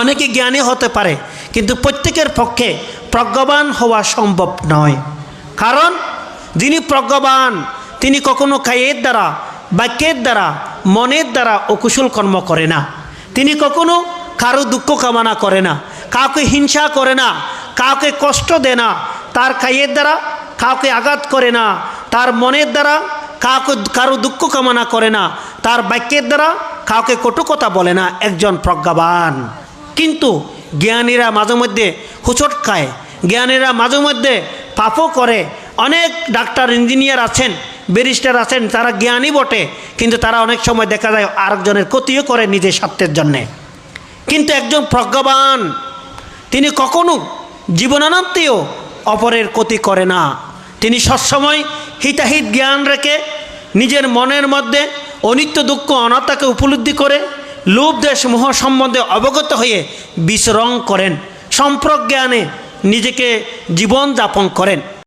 অনেকে জ্ঞানী হতে পারে, কিন্তু প্রত্যেকের পক্ষে প্রজ্ঞাবান হওয়া সম্ভব নয়। কারণ, যিনি প্রজ্ঞাবান, তিনি কখনো কায়ের দ্বারা, বাক্যের দ্বারা, মনের দ্বারা অকুশল কর্ম করে না। তিনি কখনো কারও দুঃখ কামনা করে না, কাউকে হিংসা করে না, কাউকে কষ্ট দেয় না, তার কায়ের দ্বারা কাউকে আঘাত করে না, তার মনের দ্বারা কাউকে কারও দুঃখ কামনা করে না, তার বাক্যের দ্বারা কাউকে কটু কথা বলে না একজন প্রজ্ঞাবান। কিন্তু জ্ঞানীরা মাঝে মধ্যে হুচট খায়। জ্ঞানীরা মাঝে মধ্যে পাপও করে। অনেক ডাক্তার, ইঞ্জিনিয়ার আছেন, ব্যারিস্টার আছেন, তারা জ্ঞানী বটে, কিন্তু তারা অনেক সময় দেখা যায় আরেকজনের ক্ষতিও করে নিজের স্বার্থের জন্যে। কিন্তু একজন প্রজ্ঞাবান, তিনি কখনো জীবনান্তেও অপরের ক্ষতি করে না। তিনি সবসময় হিতাহিত জ্ঞান রেখে নিজের মনের মধ্যে অনিত্য দুঃখ, অনাত্মাকে উপলব্ধি করে লোভ দেশ মোহ সম্বন্ধে অবগত হয়ে বিচরণ করেন। সম্প্রজ্ঞানে নিজেকে জীবন যাপন করেন।